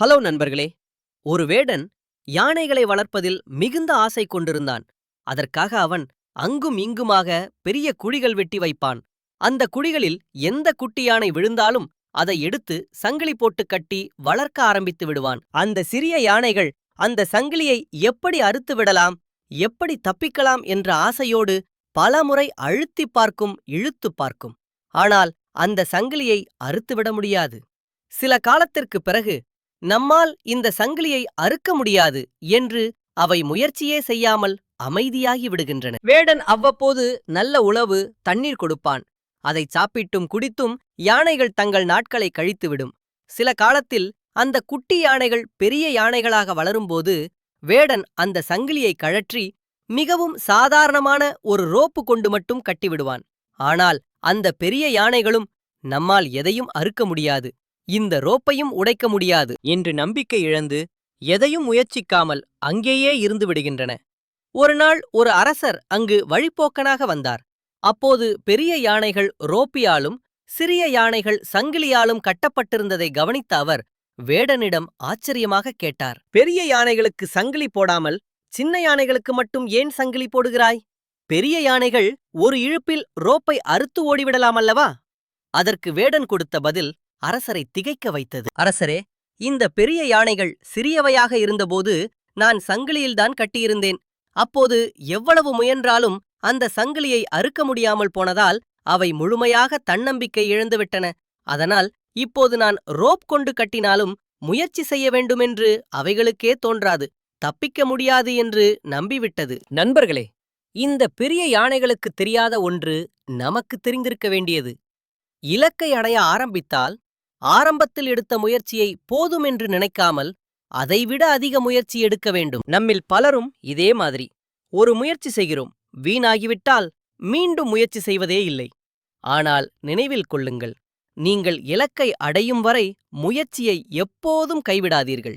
Hello நண்பர்களே. ஒரு வேடன் யானைகளை வளர்ப்பதில் மிகுந்த ஆசை கொண்டிருந்தான். அதற்காக அவன் அங்கும் இங்குமாக பெரிய குழிகள் வெட்டி வைப்பான். அந்த குழிகளில் எந்த குட்டி யானை விழுந்தாலும் அதை எடுத்து சங்கிலி போட்டு கட்டி வளர்க்க ஆரம்பித்து விடுவான். அந்த சிறிய யானைகள் அந்த சங்கிலியை எப்படி அறுத்து விடலாம் எப்படி தப்பிக்கலாம் என்ற ஆசையோடு பலமுறை அழுத்திப் பார்க்கும் இழுத்துப் பார்க்கும். ஆனால் அந்த சங்கிலியை அறுத்துவிட முடியாது. சில காலத்திற்குப் பிறகு நம்மால் இந்த சங்கிலியை அறுக்க முடியாது என்று அவை முயற்சியே செய்யாமல் அமைதியாகி விடுகின்றன. வேடன் அவ்வப்போது நல்ல உழவு தண்ணீர் கொடுப்பான். அதை சாப்பிட்டும் குடித்தும் யானைகள் தங்கள் நாட்களை கழித்துவிடும். சில காலத்தில் அந்த குட்டி யானைகள் பெரிய யானைகளாக வளரும்போது வேடன் அந்த சங்கிலியை கழற்றி மிகவும் சாதாரணமான ஒரு ரோப்பு கொண்டு மட்டும் கட்டிவிடுவான். ஆனால் அந்த பெரிய யானைகளும் நம்மால் எதையும் அறுக்க முடியாது. இந்த ரோப்பையும் உடைக்க முடியாது. என்று நம்பிக்கை இழந்து எதையும் முயற்சிக்காமல் அங்கேயே இருந்து விடுகின்றன. ஒரு நாள் ஒரு அரசர் அங்கு வழிப்போக்கனாக வந்தார். அப்போது பெரிய யானைகள் ரோப்பியாலும் சிறிய யானைகள் சங்கிலியாலும் கட்டப்பட்டிருந்ததை கவனித்த அவர் வேடனிடம் ஆச்சரியமாக கேட்டார். பெரிய யானைகளுக்கு சங்கிலி போடாமல் சின்ன யானைகளுக்கு மட்டும் ஏன் சங்கிலி போடுகிறாய்? பெரிய யானைகள் ஒரு இழுப்பில் ரோப்பை அறுத்து ஓடிவிடலாம் அல்லவா? அதற்கு வேடன் கொடுத்த பதில் அரசரை திகைக்க வைத்தது. அரசரே இந்த பெரிய யானைகள் சிறியவையாக இருந்தபோது நான் சங்கிலியில்தான் கட்டியிருந்தேன். அப்போது எவ்வளவு முயன்றாலும் அந்த சங்கிலியை அறுக்க முடியாமல் போனதால் அவை முழுமையாக தன்னம்பிக்கை இழந்துவிட்டன. அதனால் இப்போது நான் ரோப் கொண்டு கட்டினாலும் முயற்சி செய்ய வேண்டுமென்று அவைகளுக்கே தோன்றாது. தப்பிக்க முடியாது என்று நம்பிவிட்டது. நண்பர்களே இந்த பெரிய யானைகளுக்கு தெரியாத ஒன்று நமக்கு தெரிந்திருக்க வேண்டியது. இலக்கை அடைய ஆரம்பித்தால் ஆரம்பத்தில் எடுத்த முயற்சியை போதும் என்று நினைக்காமல் அதைவிட அதிக முயற்சி எடுக்க வேண்டும். நம்மில் பலரும் இதே மாதிரி. ஒரு முயற்சி செய்கிறோம். வீணாகிவிட்டால் மீண்டும் முயற்சி செய்வதே இல்லை. ஆனால் நினைவில் கொள்ளுங்கள். நீங்கள் இலக்கை அடையும் வரை முயற்சியை எப்போதும் கைவிடாதீர்கள்.